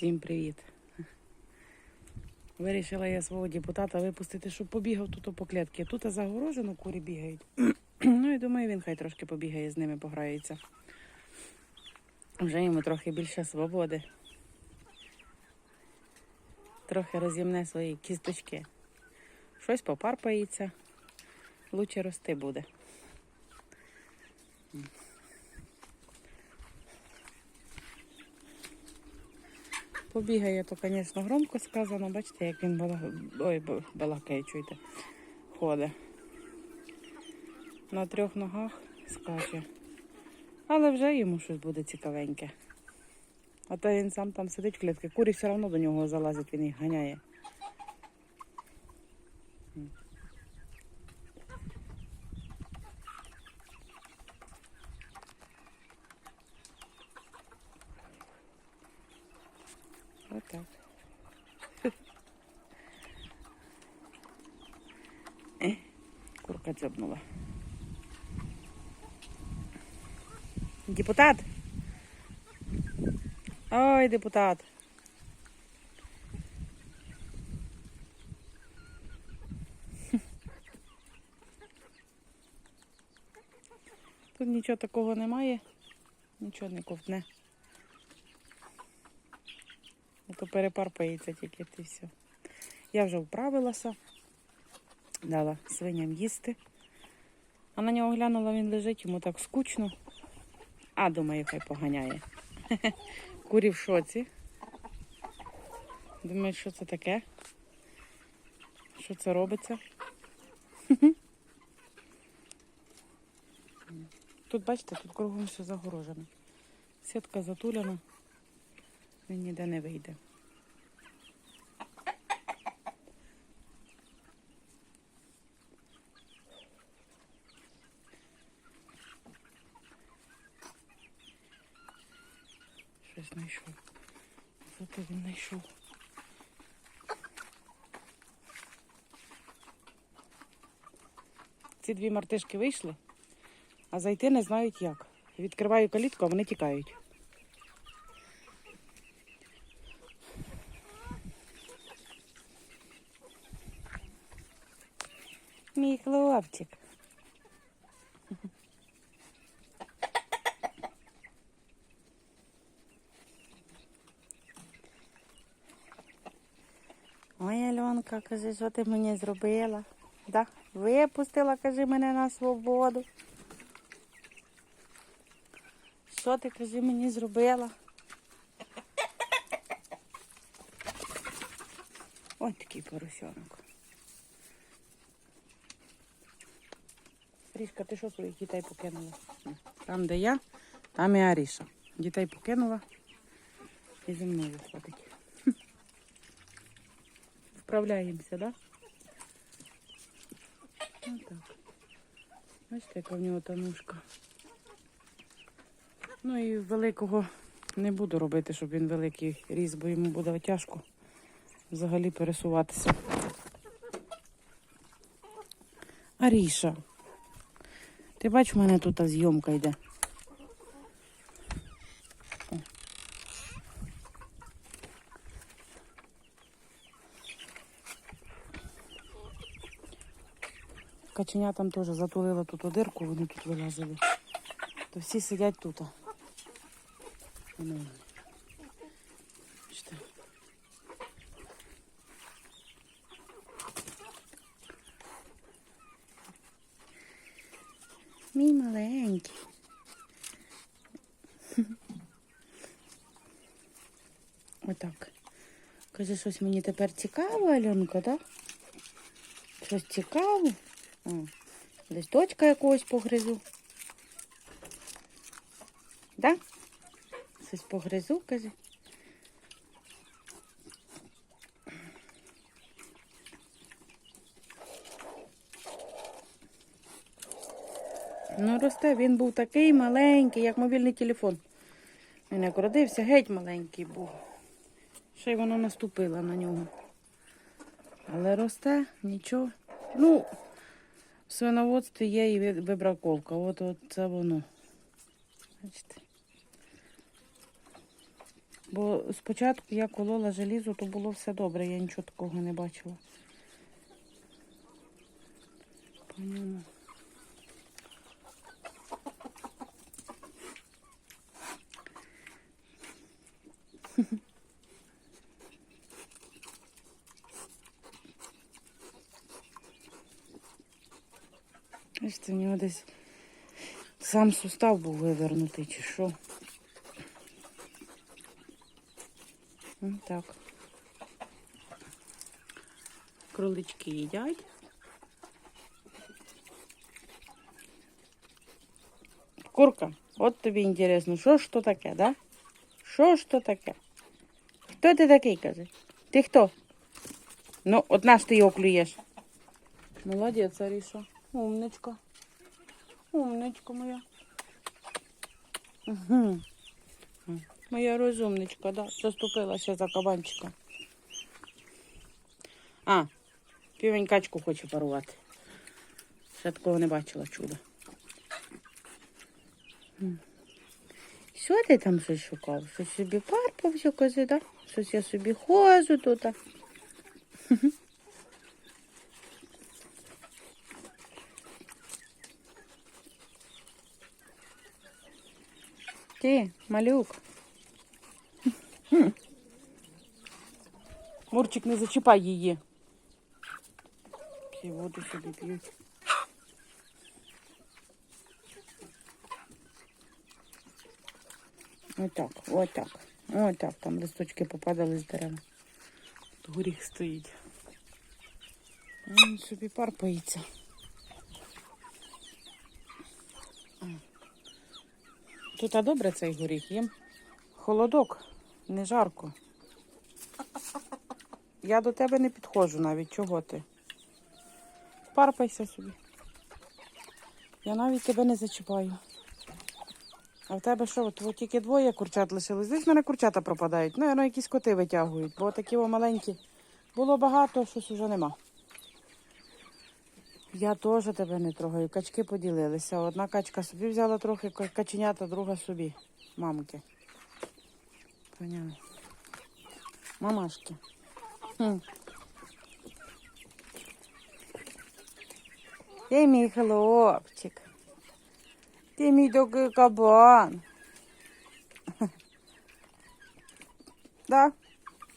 Всім привіт. Вирішила я свого депутата випустити, щоб побігав тут по клітки. Тут загорожено, курі бігають. ну і думаю, він хай трошки побігає з ними, пограється. Вже йому трохи більше свободи. Трохи розімне свої кісточки. Щось попарпається, лучше рости буде. Побігає, то, звісно, громко сказано. Бачите, як він бала... Ой, балакає, чуєте, ходить. На трьох ногах скаче. Але вже йому щось буде цікавеньке. А то він сам там сидить в клітці. Курі все одно до нього залазять, він їх ганяє. Отак. Е, Курка дзьобнула. Депутат. Ой, депутат. Тут нічого такого немає, нічого не ковтне. Ото перепарпається тільки ти все. Я вже вправилася, дала свиням їсти. А на нього глянула, він лежить, йому так скучно. А думаю, хай поганяє. Курі в шоці. Думають, що це таке? Що це робиться? Тут, бачите, тут кругом все загорожено. Сітка затуляна, він ніде не вийде. Щось знайшов. Зато він знайшов. Ці дві мартишки вийшли, а зайти не знають як. Відкриваю калітку, а вони тікають. Мій хлопчик. Альонка, кажи, що ти мені зробила? Да? Випустила, кажи, мене на свободу. Що ти, кажи, мені зробила? Ой, такий поросенок. Рішка, ти що своїх дітей покинула? Там, де я, там і Аріша. Дітей покинула і зі мною ходить. Вправляємося, так? Да? Отак. Бачите, яка в нього та ножка. Ну і великого не буду робити, щоб він великий ріс, бо йому буде тяжко взагалі пересуватися. Аріша. Ти бачиш, у мене тут зйомка йде. Каченя там теж затулила тут дирку, вони тут вилазили. То всі сидять тут. Мій маленький. Отак. Каже, щось мені тепер цікаво, Альонка, так? Щось цікаве. О, листочка якогось погризу. Да? Щось погризу, каже. Ну, росте, він був такий маленький, як мобільний телефон. Він як родився, геть маленький був. Ще й воно наступило на нього. Але росте, нічого. Ну, в свиноводстві є і вибраковка. От, от це воно. Бачите? Бо спочатку я колола желізо, то було все добре, я нічого такого не бачила. По ньому. Бачите, в нього десь сам сустав був вивернутий, чи що. Ось так. Кролички їдять. Курка, от тобі інтересно, що ж то таке, да? Що ж то таке? Хто ти такий, каже? Ти хто? Ну, от наш ти його клюєш. Молодець, Аріша. Умничка. Умничка моя. Угу. Моя розумничка, да, заступилася за кабанчика. А, півень качку хоче парувати. Ще такого не бачила чуда. Що ти там щось шукав? Щось собі парпався, кози, да? Щось я собі хожу тут. Ти, малюк. Мурчик, не зачіпай її. Всі воду собі п'ють. Отак, отак. Отак. Там листочки попадали з дерева. Горіх стоїть. Він собі парпається. Тут а добре цей горіх їм. Холодок, не жарко. Я до тебе не підходжу навіть. Чого ти? Парпайся собі. Я навіть тебе не зачіпаю. А в тебе що, от, тільки двоє курчат лишилось. Десь в мене курчата пропадають. Ну, ну, якісь коти витягують, бо такі о маленькі. Було багато, щось уже нема. Я теж тебе не трогаю. Качки поділилися. Одна качка собі взяла трохи каченята, друга собі. Мамки. Поняли. Мамашки. Ти мій хлопчик. Ти мій добрий кабан. Да,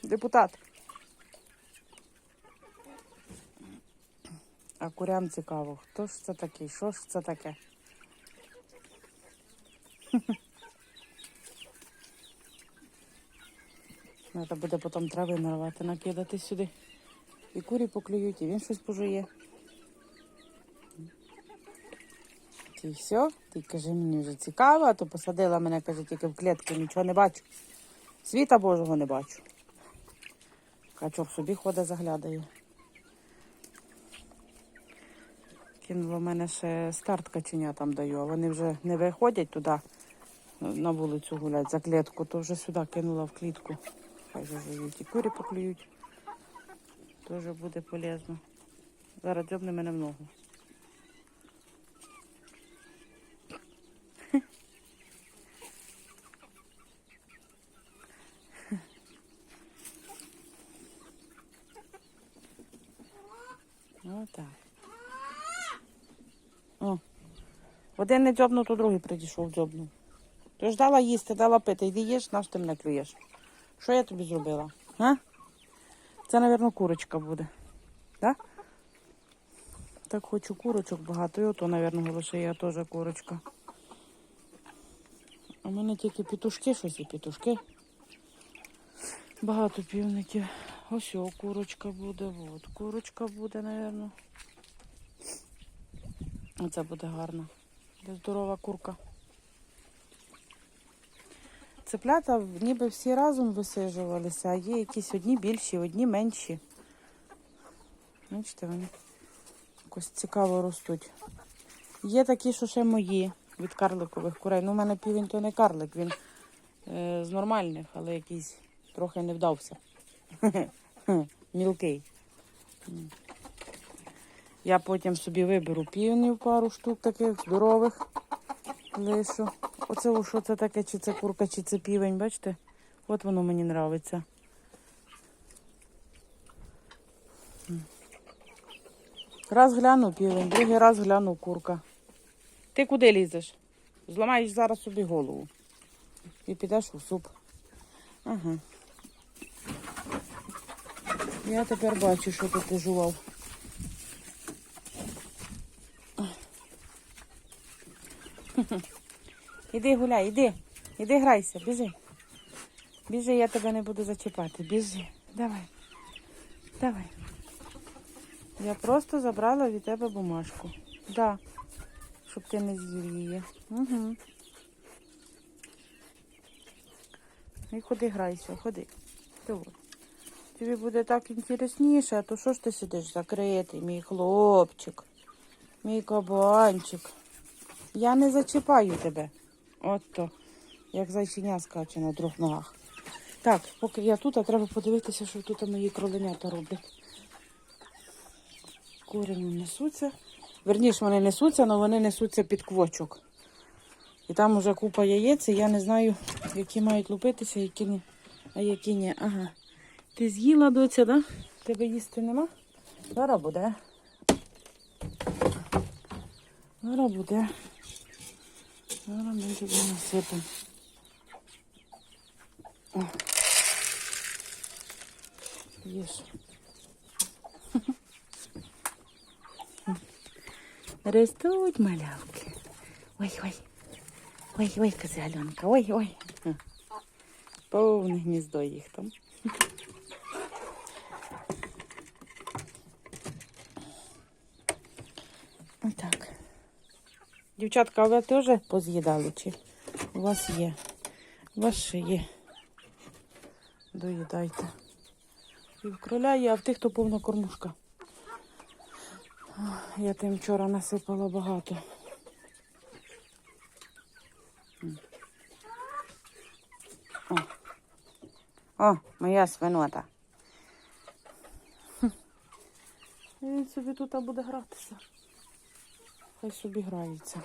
депутат. А курям цікаво, хто ж це такий, що ж це таке? Треба буде потім трави нарвати, накидати сюди. І курі поклюють, і він щось пожує. Ти все? Ти каже, мені вже цікаво, а то посадила мене, каже, тільки в клітку, нічого не бачу. Світа Божого не бачу. Качок собі ходить, заглядає. Кинула в мене ще старт каченя там даю, а вони вже не виходять туди на вулицю гулять за клітку, то вже сюди кинула в клітку. Хай вже живуть. І курі поклюють. Теж буде полезно. Зараз дзьобне мене в ногу. Отак. О. Один не дзьобнув, то другий прийшов дзьобнув. Ти ж дала їсти, дала пити. Йди їж, наш ти мене клюєш. Що я тобі зробила? А? Це, мабуть, курочка буде. Да? Так хочу курочок багато. І ото, мабуть, голошея теж курочка. У мене тільки петушки, щось і петушки. Багато півників. Ось о, курочка буде, от курочка буде, мабуть. Оце буде гарно. Буде здорова курка. Цеплята ніби всі разом висиджувалися, а є якісь одні більші, одні менші. Бачите, вони якось цікаво ростуть. Є такі, що ще мої від карликових курей. Ну, у мене півень то не карлик, він е, з нормальних, але якийсь трохи не вдався. Мілкий. Я потім собі виберу півнів пару штук таких здорових. Лишу. Оце що це таке, чи це курка, чи це півень, бачите? От воно мені нравиться. Раз глянув півень, другий раз глянув курка. Ти куди лізеш? Зламаєш зараз собі голову. І підеш у суп. Ага. Я тепер бачу, що ти ти Іди гуляй, іди. Іди грайся, біжи. Біжи, я тебе не буду зачіпати. Біжи. Давай. Давай. Я просто забрала від тебе бумажку. Да. Щоб ти не з'їв її. Угу. І ходи грайся, ходи. Давай. Тобі буде так інтересніше, а то що ж ти сидиш закритий, мій хлопчик, мій кабанчик. Я не зачіпаю тебе. От то, як зайчиня скаче на двох ногах. Так, поки я тут, а треба подивитися, що тут мої кроленята роблять. Курені несуться. Верніше, вони несуться, але вони несуться під квочок. І там уже купа яєць, і я не знаю, які мають лупитися, які ні. А які ні. Ага. Ти з'їла доця, да? Тебе їсти нема? Зараз буде. Зараз буде. Зараз ми тобі насипемо. О. Їж. Ростуть малявки. Ой, ой. Ой, ой, козяленка, ой, ой. Ха. Повне гніздо їх там. Отак. Дівчатка, а ви теж поз'їдали чи у вас є? У вас ще є. Доїдайте. І в кроля є, а в тих, хто повна кормушка. Я тим вчора насипала багато. О, О моя свинота. Він собі тут буде гратися. Хай собі грається.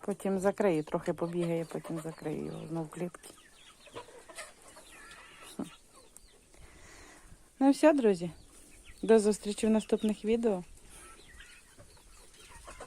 Потім закрию, трохи побігає, потім закрию його знов клітки. Ну все, друзі. До зустрічі в наступних відео.